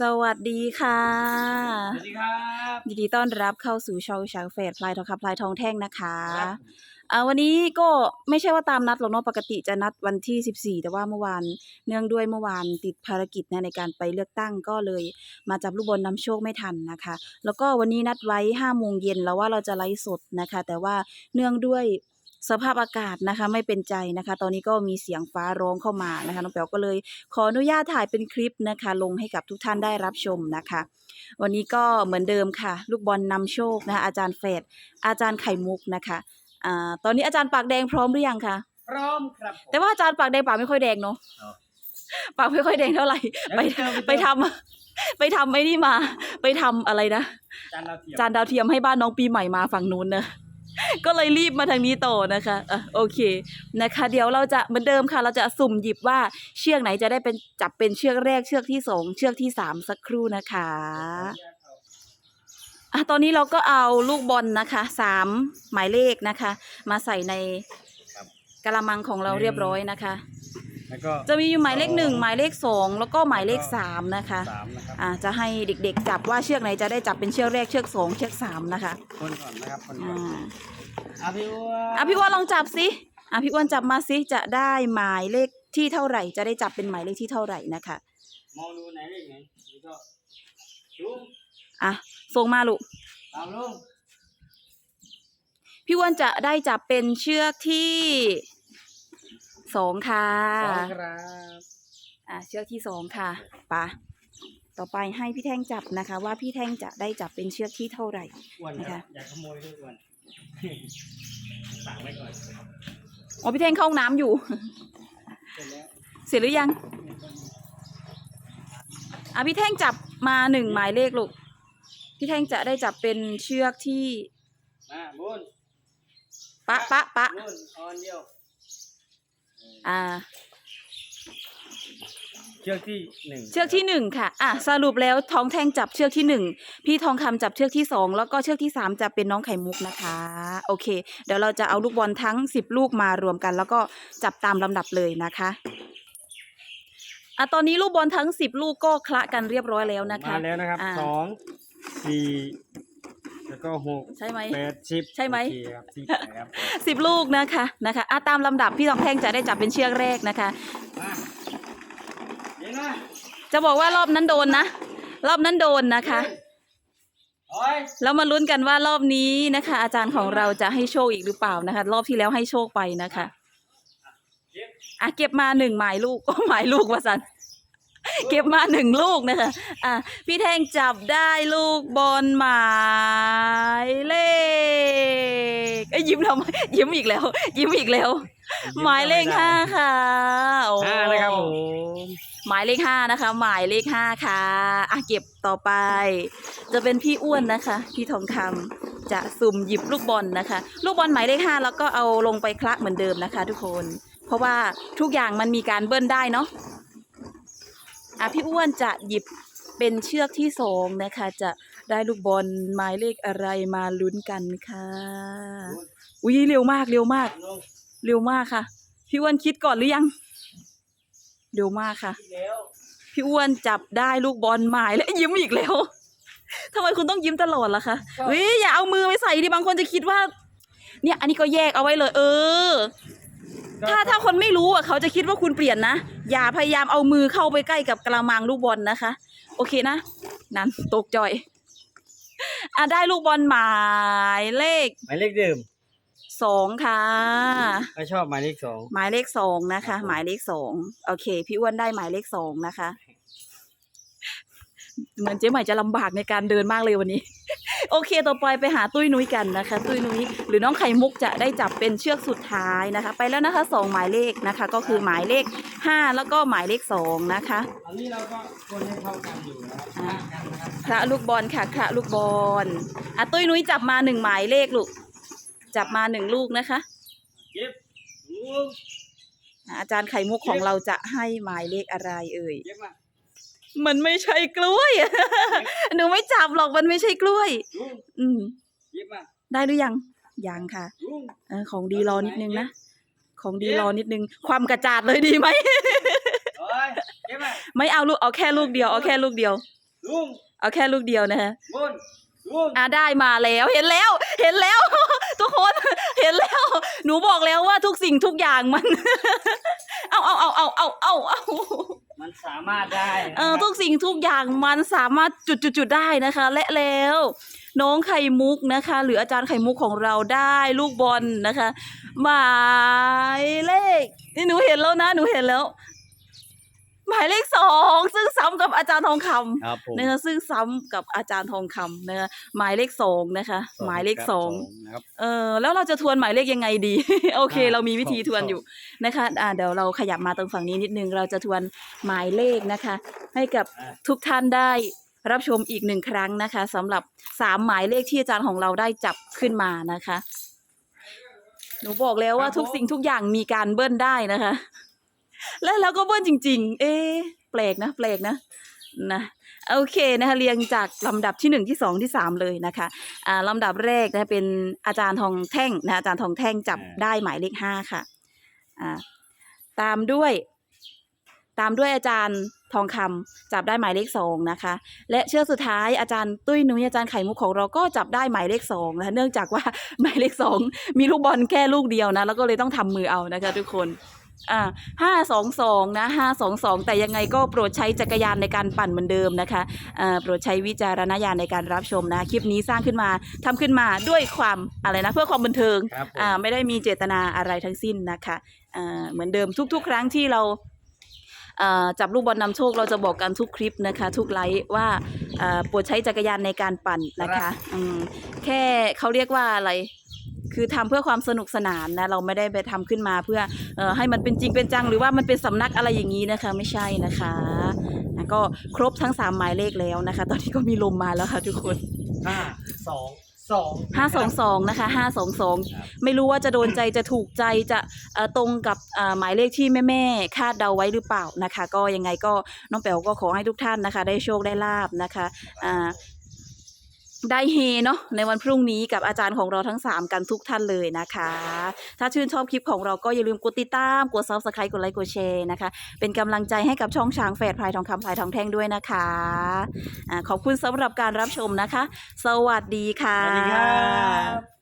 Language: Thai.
สวัสดีค่ะ สวัสดีครับยินดีต้อนรับเข้าสู่ช่องช้างเฟดพลายทองคำพลายทองแท่งนะคะครับอ่าวันนี้ก็ไม่ใช่ว่าตามนัดหรอกเนาะปกติจะนัดวันที่ 14 แต่ว่าเมื่อวานเนื่องด้วยเมื่อวานติดภารกิจนะในการไปเลือกตั้งก็เลยมาจับลูกบอลนำโชคไม่ทันนะคะ แล้วก็วันนี้นัดไว้5โมงเย็นแล้วว่าเราจะไลฟ์สดนะคะ แต่ว่าเนื่องด้วย สภาพอากาศนะคะไม่เป็นใจนะคะ ตอนนี้ก็มีเสียงฟ้าร้องเข้ามานะคะน้องแป๋วก็เลยขออนุญาตถ่ายเป็นคลิปนะคะ ลงให้กับทุกท่านได้รับชมนะคะ วันนี้ก็เหมือนเดิมค่ะ ลูกบอลนำโชคนะคะอาจารย์เฟดอาจารย์ไข่มุกนะคะอ่าตอนนี้อาจารย์ปากแดงพร้อมหรือยังคะพร้อมครับผมแต่ว่าอาจารย์ปากแดงปากไม่ค่อยแดงเนาะอ๋อปากไม่ค่อยแดงเท่าไหร่ไปเดี๋ยวไปทำไปทำไอ้นี่มา ไปทำอะไรนะจานเราเทียมจานดาวเทียมให้บ้านน้องปีใหม่มาฝั่งนู้นนะ ก็เลยรีบมาทางนี้ต่อนะคะอะโอเคนะคะ เดี๋ยวเราจะเหมือนเดิมค่ะ เราจะสุ่มหยิบว่าเชือกไหนจะได้เป็นจับเป็นเชือกแรกเชือกที่สองเชือกที่สามสักครู่นะคะอะตอนนี้เราก็เอาลูกบอลนะคะสามหมายเลขนะคะ มาใส่ในกระมังของเราเรียบร้อยนะคะ แล้วก็จะมีอยู่หมายเลขหนึ่งสองหมายเลขสองแล้วก็หมายเลขสามนะคะสามนะครับอ่าจะให้เด็กๆจับว่าเชือกไหนจะได้จับเป็นเชือกแรกเชือกสองเชือกสามนะคะคนก่อนนะครับคนก่อ่อนาอะพี่อ้วนอะพี่อ้วนลองจับสิอะพี่อ้วนจับมาสิจะได้หมายเลขที่เท่าไหร่ จะได้จับเป็นหมายเลขที่เท่าไหร่นะคะมองดูไหนเลขไหนนี่ก็ลุงอะส่งมาลูกตามลุงพี่อ้วนจะได้จับเป็นเชือกที่ สองค่ะสองครับอะเชือกที่สองค่ะไปะต่อไปให้พี่แท่งจับนะคะ ว่าพี่แท่งจะได้จับเป็นเชือกที่เท่าไหร่อ้วนนะคะอย่าขโมยด้วยอ้วนสั่งไว้ก่อนอ๋อพี่แท่งเข้าห้องน้ำอยู่เสร็จแล้วเสร็จหรือยังอะพี่แท่งจับมาหนึ่งหมายเลขลูกพี่แท่งจะได้จับเป็นเชือกที่มาบุญปะปะปะบุญออนเดียว อ่า เชือกที่หนึ่งเชือกที่หนึ่งค่ะ อะ สรุปแล้วท้องแท่งจับเชือกที่หนึ่งพี่ทองคำจับเชือกที่สองแล้วก็เชือกที่สามจะเป็นน้องไข่มุกนะคะ โอเค เดี๋ยวเราจะเอาลูกบอลทั้งสิบลูกมารวมกัน แล้วก็จับตามลำดับเลยนะคะอะตอนนี้ลูกบอลทั้งสิบลูกก็คละกันเรียบร้อยแล้วนะคะ มาแล้วนะครับอ่า สองสี่ แล้วก็หกใช่ไหมแปดสิบใช่ไหม โอเคครับสิบครับสิบลูกนะคะนะคะอะตามลำดับพี่ทองแท่งจะได้จับเป็นเชือกแรกนะคะ มาเดี๋ยวนะจะบอกว่ารอบนั้นโดนนะ รอบนั้นโดนนะคะ โอ้ยแล้วมาลุ้นกันว่ารอบนี้นะคะ อาจารย์ของเราจะให้โชคอีกหรือเปล่านะคะ รอบที่แล้วให้โชคไปนะคะเก็บอะเก็บมาหนึ่งหมายลูก ก็หมายลูกว่าสัน เก็บมาหนึ่งลูกนะคะ อะ พี่แท่งจับได้ลูกบอลหมายเลขเอ้ยยิ้มทำไมยิ้มอีกแล้ว ยิ้มอีกแล้ว หมายเลขห้าค่ะโอ้ห้านะครับผมหมายเลขห้านะคะ หมายเลขห้าค่ะ อะเก็บต่อไป จะเป็นพี่อ้วนนะคะ พี่ทองคำจะสุ่มหยิบลูกบอลนะคะ ลูกบอลหมายเลขห้าแล้วก็เอาลงไปคละเหมือนเดิมนะคะ ทุกคน เพราะว่าทุกอย่างมันมีการเบิ้ลได้เนาะ อะพี่อ้วนจะหยิบเป็นเชือกที่สองนะคะ จะได้ลูกบอลหมายเลขอะไรมาลุ้นกันค่ะอุ้ยเร็วมากเร็วมากลงเร็วมากค่ะ พี่อ้วนคิดก่อนหรือยัง เร็วมากค่ะที่แล้วพี่อ้วนจับได้ลูกบอลหมายแล้วยิ้มอีกแล้วทำไมคุณต้องยิ้มตลอดล่ะคะเฮ้ยอย่าเอามือไปใส่ดิบางคนจะคิดว่า เนี่ย อันนี้ก็แยกเอาไว้เลย เออ ถ้าถ้าคนไม่รู้อะเขาจะคิดว่าคุณเปลี่ยนนะ อย่าพยายามเอามือเข้าไปใกล้กับกระมังลูกบอลนะคะ โอเคนะ นั้นตกจอย อะได้ลูกบอลหมายเลขหมายเลขเดิมสองค่ะก็ชอบหมายเลขสองหมายเลขสองนะครัคะบผมหมายเลขสองโอเค พี่อ้วนได้หมายเลขสองนะคะ เหมือนเจ๊ใหม่จะลำบากในการเดินมากเลยวันนี้ โอเคต่อไปไปหาตุ้ยนุ้ยกันนะคะ ตุ้ยนุ้ยหรือน้องไข่มุกจะได้จับเป็นเชือกสุดท้ายนะคะ ไปแล้วนะคะสองหมายเลขนะคะ ก็คือหมายเลขห้าแล้วก็หมายเลขสองนะคะอันนี้เราก็คนให้เข้ากันอยู่นะครับอ่ากันนะครับคระลูกบอลค่ะคระลูกบอลอะตุ้ยนุ้ยจับมาหนึ่งหมายเลขลูกจับมาหนึ่งลูกนะคะเก็บลูกอะอาจารย์ไข่มุกของเราจะให้หมายเลขอะไรเอ่ยเก็บ มามันไม่ใช่กล้วย หนูไม่จับหรอกมันไม่ใช่กล้วย ลุงอืมเก็บมาได้หรือยัง ยังค่ะ ลุง เออของดีรอนิดนึงนะ ของดีรอนิดนึง ความกระจาดเลยดีไหมโอ้ยเก็บมาไม่เอาลูกเอาแค่ลูกเดียวเอาแค่ลูกเดียว ลุงเอาแค่ลูกเดียวนะฮะลุงลุง อะได้มาแล้วเห็นแล้ว เห็นแล้ว ทุกคนเห็นแล้ว หนูบอกแล้วว่าทุกสิ่งทุกอย่างมัน เอาเอาเอาเอาเอาเอาเอามันสามารถได้นะเออครับทุกสิ่งทุกอย่างมันสามารถจุดจุดจุดได้นะคะ และแล้ว น้องไข่มุกนะคะ หรืออาจารย์ไข่มุกของเราได้ลูกบอลนะคะหมายเลขนี่หนูเห็นแล้วนะ หนูเห็นแล้ว หมายเลข อาจารย์ทองคำครับผมนะคะซึ่งซ้ำกับอาจารย์ทองคำนะคะหมายเลขสองนะคะ หมายเลขสอง นะครับ เออแล้วเราจะทวนหมายเลขยังไงดี โอเค อ่าเรามีวิธีสองทวนสองอยู่นะคะอ่าเดี๋ยวเราขยับมาตรงฝั่งนี้นิดนึง เราจะทวนหมายเลขนะคะ ให้กับทุกท่านได้รับชมอีกหนึ่งครั้งนะคะสำหรับสามหมายเลขที่อาจารย์ของเราได้จับขึ้นมานะคะหนูบอกแล้วว่าทุกสิ่งทุกอย่างมีการเบิ้ลได้นะคะ และแล้วก็เบิ้ลจริง ๆ เอ๊ะ แปลกนะแปลกนะนะโอเคนะคะเรียงจากลำดับที่หนึ่งที่สองที่สามเลยนะคะอ่าลำดับแรกนะคะเป็นอาจารย์ทองแท่งนะอาจารย์ทองแท่งจับได้หมายเลขห้าค่ะอ่าตามด้วย ตามด้วยอาจารย์ทองคำจับได้หมายเลขสองนะคะ และเชือกสุดท้ายอาจารย์ตุ้ยนุ้ยอาจารย์ไข่มุกของเราก็จับได้หมายเลขสองนะคะเนื่องจากว่าหมายเลขสองมีลูกบอลแค่ลูกเดียวนะแล้วก็เลยต้องทำมือเอานะคะทุกคน อ่าห้าสองสองนะห้าสองสองแต่ยังไงก็โปรดใช้จักรยานในการปั่นเหมือนเดิมนะคะอ่าโปรดใช้วิจารณญาณในการรับชมนะ คลิปนี้สร้างขึ้นมาทำขึ้นมาด้วยความอะไรนะเพื่อความบันเทิงครับผม อ่าไม่ได้มีเจตนาอะไรทั้งสิ้นนะคะอ่าเหมือนเดิมทุก ๆ ครั้งที่เราอ่าจับลูกบอลนำโชคเราจะบอกกันทุกคลิปนะคะ ทุกไลฟ์ว่าอ่าโปรดใช้จักรยานในการปั่นนะคะอืมแค่เขาเรียกว่าอะไร คือทำเพื่อความสนุกสนานนะเราไม่ได้ไปทำขึ้นมาเพื่อเอ่อให้มันเป็นจริงเป็นจัง หรือว่ามันเป็นสำนักอะไรอย่างนี้นะคะ ไม่ใช่นะคะอะก็ครบทั้งสามหมายเลขแล้วนะคะ ตอนนี้ก็มีลมมาแล้วค่ะทุกคนห้าสองสองห้าสองสองนะคะห้าสองสองครับไม่รู้ว่าจะโดนใจจะถูกใจจะเอ่อตรงกับเอ่อหมายเลขที่แม่ๆคาดเดาไว้หรือเปล่านะคะ ก็ยังไงก็น้องแป๋วก็ขอให้ทุกท่านนะคะ ได้โชคได้ลาบนะคะอ่า ได้เฮเนาะในวันพรุ่งนี้กับอาจารย์ของเราทั้ง 3 กันทุกท่านเลยนะคะ ถ้าชื่นชอบคลิปของเราก็อย่าลืมกดติดตาม กด subscribe กดไลค์กดแชร์นะคะ เป็นกำลังใจให้กับช่องช้างแฝดพลายทองคำพลายทองแท่งด้วยนะคะอาขอบคุณสำหรับการรับชมนะคะ สวัสดีค่ะสวัสดีครับ